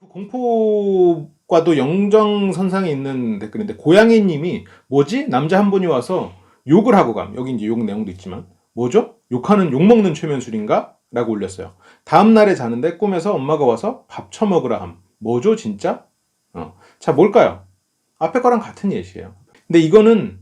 공포과도 영정선상에 있는 댓글인데 고양이님이 뭐지? 남자 한 분이 와서 욕을 하고 감. 여기 이제 욕 내용도 있지만. 뭐죠? 욕하는 욕 먹는 최면술인가? 라고 올렸어요. 다음 날에 자는데 꿈에서 엄마가 와서 밥 처먹으라 함. 뭐죠 진짜? 어. 자 뭘까요? 앞에 거랑 같은 예시예요. 근데 이거는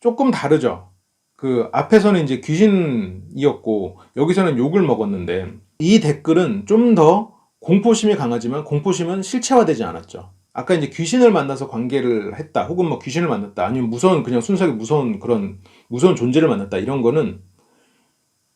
조금 다르죠. 그 앞에서는 이제 귀신이었고 여기서는 욕을 먹었는데 이 댓글은 좀더 공포심이 강하지만 공포심은 실체화되지 않았죠. 아까 이제 귀신을 만나서 관계를 했다, 혹은 뭐 귀신을 만났다, 아니면 무서운 그냥 순수하게 무서운 그런 무서운 존재를 만났다 이런 거는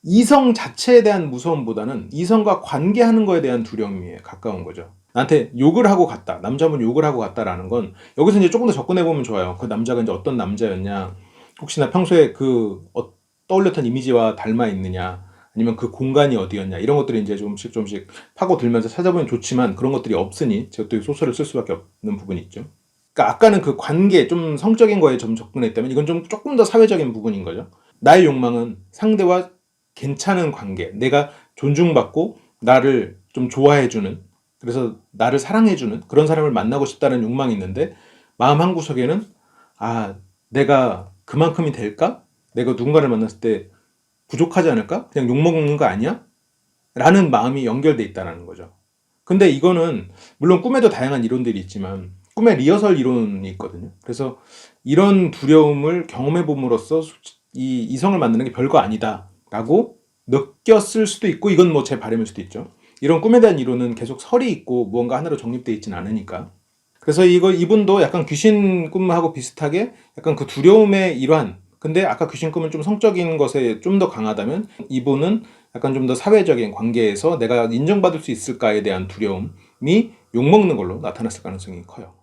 이성 자체에 대한 무서움보다는 이성과 관계하는 거에 대한 두려움에 가까운 거죠. 나한테 욕을 하고 갔다, 남자분 욕을 하고 갔다라는 건 여기서 이제 조금 더 접근해 보면 좋아요. 그 남자가 이제 어떤 남자였냐, 혹시나 평소에 그 어- 떠올렸던 이미지와 닮아 있느냐, 아니면 그 공간이 어디였냐 이런 것들이 이제 조금씩 조금씩 파고들면서 찾아보면 좋지만 그런 것들이 없으니 제가 또 소설을 쓸 수밖에 없는 부분이 있죠. 그러니까 아까는 그 관계 좀 성적인 거에 좀 접근했다면 이건 좀 조금 더 사회적인 부분인 거죠. 나의 욕망은 상대와 괜찮은 관계, 내가 존중받고 나를 좀 좋아해주는 그래서 나를 사랑해주는 그런 사람을 만나고 싶다는 욕망이 있는데 마음 한 구석에는 아 내가 그만큼이 될까? 내가 누군가를 만났을 때 부족하지 않을까? 그냥 욕먹는 거 아니야? 라는 마음이 연결돼 있다는 거죠. 근데 이거는 물론 꿈에도 다양한 이론들이 있지만 꿈에 리허설 이론이 있거든요. 그래서 이런 두려움을 경험해 봄으로써 이 이성을 만나는 게 별거 아니다라고 느꼈을 수도 있고 이건 뭐 제 바람일 수도 있죠. 이런 꿈에 대한 이론은 계속 설이 있고 무언가 하나로 정립되어 있지는 않으니까. 그래서 이거 이분도 약간 귀신 꿈하고 비슷하게 약간 그 두려움의 일환 근데 아까 귀신 꿈은 좀 성적인 것에 좀 더 강하다면 이분은 약간 좀 더 사회적인 관계에서 내가 인정받을 수 있을까에 대한 두려움이 욕먹는 걸로 나타났을 가능성이 커요.